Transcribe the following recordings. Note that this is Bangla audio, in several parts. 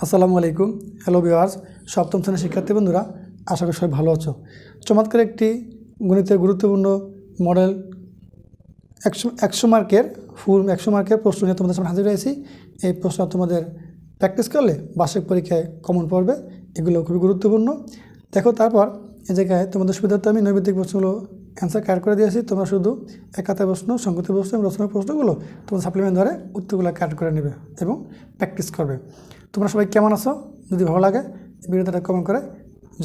আসসালামু আলাইকুম। হ্যালো ভিওয়ার্স সপ্তম শ্রেণির শিক্ষার্থী বন্ধুরা, আশা করি সবাই ভালো আছো। চমৎকার একটি গণিতের গুরুত্বপূর্ণ মডেল, একশো একশো মার্কের ফুল একশো মার্কের প্রশ্ন নিয়ে তোমাদের সামনে হাজির হয়েছি। এই প্রশ্ন তোমাদের প্র্যাকটিস করলে বার্ষিক পরীক্ষায় কমন পড়বে, এগুলো খুবই গুরুত্বপূর্ণ। দেখো তারপর এ জায়গায় তোমাদের সুবিধার্থে আমি নৈবেদিক প্রশ্নগুলো অ্যান্সার কাট করে দিয়েছি। তোমরা শুধু একাতে প্রশ্ন সংগতি প্রশ্ন এবং রচনার প্রশ্নগুলো তোমাদের সাপ্লিমেন্ট ধরে উত্তরগুলো কাট করে নেবে এবং প্র্যাকটিস করবে। তোমরা সবাই কেমন আছো? যদি ভালো লাগে ভিডিওটা কমেন্ট করে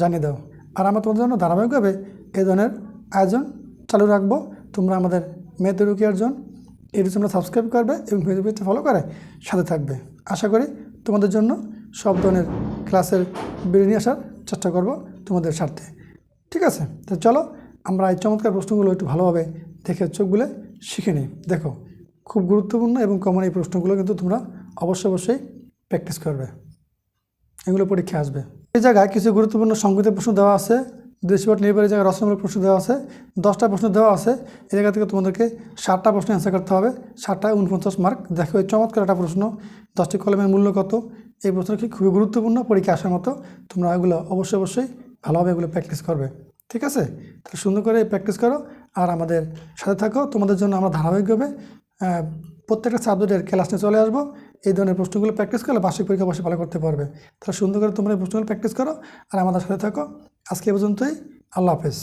জানিয়ে দাও। আর আমরা তোমাদের জন্য ধারাবাহিকভাবে এই ধরনের আয়োজন চালু রাখব। তোমরা আমাদের মেয়েদের রুকিয়ার জন এটি তোমরা সাবস্ক্রাইব করবে এবং ফেসবুকে ফলো করে সাথে থাকবে। আশা করি তোমাদের জন্য সব ধরনের ক্লাসের বেরিয়ে নিয়ে আসার চেষ্টা করব তোমাদের স্বার্থে ঠিক আছে? তো চলো, আমরা এই চমৎকার প্রশ্নগুলো একটু ভালোভাবে দেখে চোখগুলো শিখে নিই। দেখো, খুব গুরুত্বপূর্ণ এবং কমন এই প্রশ্নগুলো কিন্তু তোমরা অবশ্যই অবশ্যই প্র্যাকটিস করবে। এগুলো পরীক্ষা আসবে। এই জায়গায় কিছু গুরুত্বপূর্ণ সংগীতের প্রশ্ন দেওয়া আছে। দেশপট নির্বাহী জায়গায় রচনামূলক প্রশ্ন দেওয়া আছে। দশটা প্রশ্ন দেওয়া আছে। এই জায়গা থেকে তোমাদেরকে ষাটটা প্রশ্ন অ্যান্সার করতে হবে। ষাটটায় উনপঞ্চাশ মার্ক দেখো, এই চমৎকার একটা প্রশ্ন। দশটি কলমের মূল্য কত? এই প্রশ্নটি খুবই গুরুত্বপূর্ণ? পরীক্ষা আসার মতো। তোমরা এগুলো অবশ্যই অবশ্যই ভালোভাবে এগুলো প্র্যাকটিস করবে। ঠিক আছে? তাহলে সুন্দর করে প্র্যাকটিস করো। আর আমাদের সাথে থাকো। তোমাদের জন্য আমরা ধারাবাহিকভাবে প্রত্যেকটা সাবজেক্টের ক্লাস নিয়ে চলে আসব। এই ধরনের প্রশ্নগুলো প্র্যাকটিস করলে বার্ষিক পরীক্ষা বসে ভালো করতে পারবে। তাহলে সুন্দর করে তোমরা এই প্রশ্নগুলো প্র্যাকটিস করো আর আমাদের সাথে থাকো। আজকে পর্যন্তই। আল্লাহ হাফেজ।